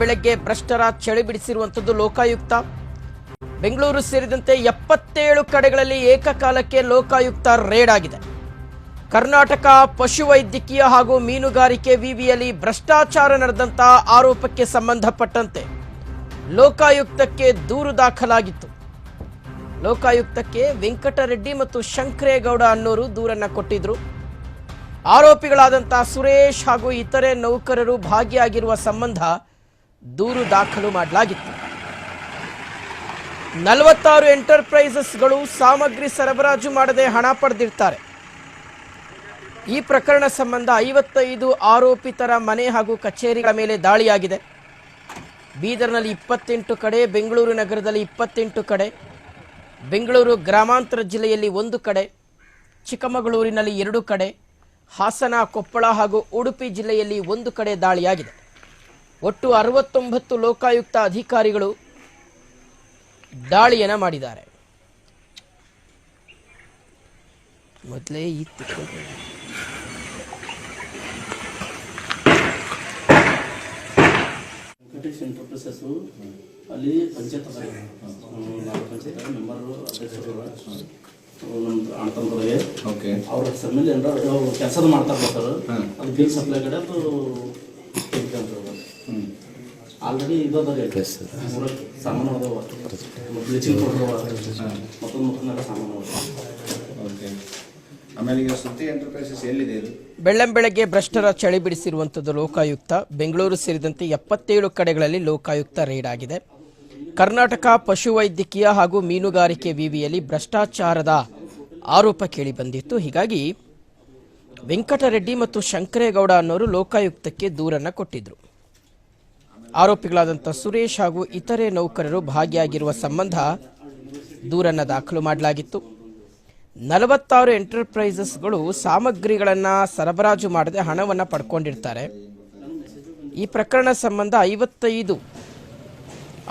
ಬೆಳಗ್ಗೆ ಭ್ರಷ್ಟರ ಚಳಿ ಬಿಡಿಸಿರುವಂಥದ್ದು ಲೋಕಾಯುಕ್ತ. ಬೆಂಗಳೂರು ಸೇರಿದಂತೆ ಎಪ್ಪತ್ತೇಳು ಕಡೆಗಳಲ್ಲಿ ಏಕಕಾಲಕ್ಕೆ ಲೋಕಾಯುಕ್ತ ರೇಡ್ ಆಗಿದೆ. ಕರ್ನಾಟಕ ಪಶುವೈದ್ಯಕೀಯ ಹಾಗೂ ಮೀನುಗಾರಿಕೆ ವಿವಿಯಲ್ಲಿ ಭ್ರಷ್ಟಾಚಾರ ನಡೆದಂತ ಆರೋಪಕ್ಕೆ ಸಂಬಂಧಪಟ್ಟಂತೆ ಲೋಕಾಯುಕ್ತಕ್ಕೆ ದೂರು ದಾಖಲಾಗಿತ್ತು. ಲೋಕಾಯುಕ್ತಕ್ಕೆ ವೆಂಕಟರೆಡ್ಡಿ ಮತ್ತು ಶಂಕರೇಗೌಡ ಅನ್ನೋರು ದೂರನ್ನ ಕೊಟ್ಟಿದ್ರು. ಆರೋಪಿಗಳಾದಂತಹ ಸುರೇಶ್ ಹಾಗೂ ಇತರೆ ನೌಕರರು ಭಾಗಿಯಾಗಿರುವ ಸಂಬಂಧ ದೂರು ದಾಖಲು ಮಾಡಲಾಗಿತ್ತು. ನಲವತ್ತಾರು ಎಂಟರ್ಪ್ರೈಸಸ್ಗಳು ಸಾಮಗ್ರಿ ಸರಬರಾಜು ಮಾಡದೆ ಹಣ ಪಡೆದಿರ್ತಾರೆ. ಈ ಪ್ರಕರಣ ಸಂಬಂಧ ಐವತ್ತೈದು ಆರೋಪಿತರ ಮನೆ ಹಾಗೂ ಕಚೇರಿಗಳ ಮೇಲೆ ದಾಳಿಯಾಗಿದೆ. ಬೀದರ್ನಲ್ಲಿ ಇಪ್ಪತ್ತೆಂಟು ಕಡೆ, ಬೆಂಗಳೂರು ನಗರದಲ್ಲಿ ಇಪ್ಪತ್ತೆಂಟು ಕಡೆ, ಬೆಂಗಳೂರು ಗ್ರಾಮಾಂತರ ಜಿಲ್ಲೆಯಲ್ಲಿ ಒಂದು ಕಡೆ, ಚಿಕ್ಕಮಗಳೂರಿನಲ್ಲಿ ಎರಡು ಕಡೆ, ಹಾಸನ, ಕೊಪ್ಪಳ ಹಾಗೂ ಉಡುಪಿ ಜಿಲ್ಲೆಯಲ್ಲಿ ಒಂದು ಕಡೆ ದಾಳಿಯಾಗಿದೆ. ಒಟ್ಟು ಅರವತ್ತೊಂಬತ್ತು ಲೋಕಾಯುಕ್ತ ಅಧಿಕಾರಿಗಳು ದಾಳಿಯನ್ನು ಮಾಡಿದ್ದಾರೆ. ಮೊದಲೇ ಈ. ವೆಂಕಟೇಶ್ ಎಂಟರ್ಪ್ರೈಸಸ್ ಅಲ್ಲಿ ಪಂಚಾಯತ್ ನಾಲ್ಕು ಪಂಚಾಯತ್ ಮೆಂಬರ್ ಅಧ್ಯಕ್ಷರು ನಮ್ದು ಅಣ್ಣತಮ್ಮಗಳಿಗೆ ಓಕೆ ಅವ್ರ ಹೆಸರ ಮೇಲೆ ಏನಾರ ಕೆಲಸದ ಮಾಡ್ತಾ ಸರ್ ಅದು ಬಿಲ್ ಸಪ್ಲೈ ಕಡೆ ಅದು ಆಲ್ರೆಡಿ ಇದು ಅದ ಮೂರಕ್ಕೆ ಸಾಮಾನು ಬ್ಲೀಚಿಂಗ್ ಪೌಡರ್ ಮತ್ತೊಂದು ಮುಖಂಡ ಸಾಮಾನು ಅದಾವ. ಓಕೆ ಆಮೇಲೆ ಈಗ ಸುದ್ದಿ ಎಂಟರ್ಪ್ರೈಸಸ್ ಎಲ್ಲಿದೆ ಇದು? ಬೆಳ್ಳಂಬೆಳಗ್ಗೆ ಭ್ರಷ್ಟರ ಚಳಿ ಬಿಡಿಸಿರುವಂಥದ್ದು ಲೋಕಾಯುಕ್ತ. ಬೆಂಗಳೂರು ಸೇರಿದಂತೆ ಎಪ್ಪತ್ತೇಳು ಕಡೆಗಳಲ್ಲಿ ಲೋಕಾಯುಕ್ತ ರೇಡ್ ಆಗಿದೆ. ಕರ್ನಾಟಕ ಪಶುವೈದ್ಯಕೀಯ ಹಾಗೂ ಮೀನುಗಾರಿಕೆ ವಿವಿಯಲ್ಲಿ ಭ್ರಷ್ಟಾಚಾರದ ಆರೋಪ ಕೇಳಿ ಬಂದಿತ್ತು. ಹೀಗಾಗಿ ವೆಂಕಟರೆಡ್ಡಿ ಮತ್ತು ಶಂಕರೇಗೌಡ ಅನ್ನೋರು ಲೋಕಾಯುಕ್ತಕ್ಕೆ ದೂರನ್ನು ಕೊಟ್ಟಿದ್ರು. ಆರೋಪಿಗಳಾದಂಥ ಸುರೇಶ್ ಹಾಗೂ ಇತರೆ ನೌಕರರು ಭಾಗಿಯಾಗಿರುವ ಸಂಬಂಧ ದೂರನ್ನು ದಾಖಲು ಮಾಡಲಾಗಿತ್ತು. ನಲವತ್ತಾರು ಎಂಟರ್ಪ್ರೈಸಸ್ಗಳು ಸಾಮಗ್ರಿಗಳನ್ನು ಸರಬರಾಜು ಮಾಡದೆ ಹಣವನ್ನು ಪಡ್ಕೊಂಡಿರ್ತಾರೆ. ಈ ಪ್ರಕರಣ ಸಂಬಂಧ ಐವತ್ತೈದು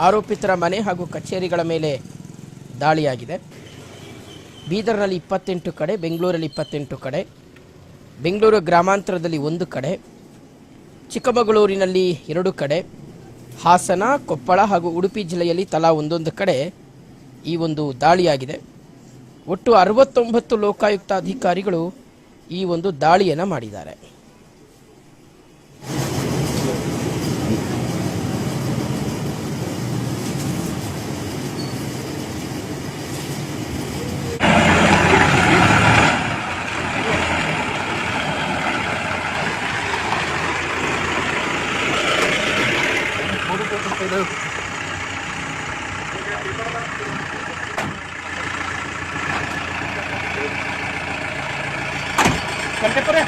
ಆರೋಪಿತರ ಮನೆ ಹಾಗೂ ಕಚೇರಿಗಳ ಮೇಲೆ ದಾಳಿಯಾಗಿದೆ. ಬೀದರ್ನಲ್ಲಿ ಇಪ್ಪತ್ತೆಂಟು ಕಡೆ, ಬೆಂಗಳೂರಲ್ಲಿ ಇಪ್ಪತ್ತೆಂಟು ಕಡೆ, ಬೆಂಗಳೂರು ಗ್ರಾಮಾಂತರದಲ್ಲಿ ಒಂದು ಕಡೆ, ಚಿಕ್ಕಮಗಳೂರಿನಲ್ಲಿ ಎರಡು ಕಡೆ ಹಾಸನ, ಕೊಪ್ಪಳ ಹಾಗೂ ಉಡುಪಿ ಜಿಲ್ಲೆಯಲ್ಲಿ ತಲಾ ಒಂದೊಂದು ಕಡೆ ಈ ಒಂದು ದಾಳಿಯಾಗಿದೆ. ಒಟ್ಟು ಅರವತ್ತೊಂಬತ್ತು ಲೋಕಾಯುಕ್ತ ಅಧಿಕಾರಿಗಳು ಈ ಒಂದು ದಾಳಿಯನ್ನು ಮಾಡಿದ್ದಾರೆ. itong pedal. Kante pa rin.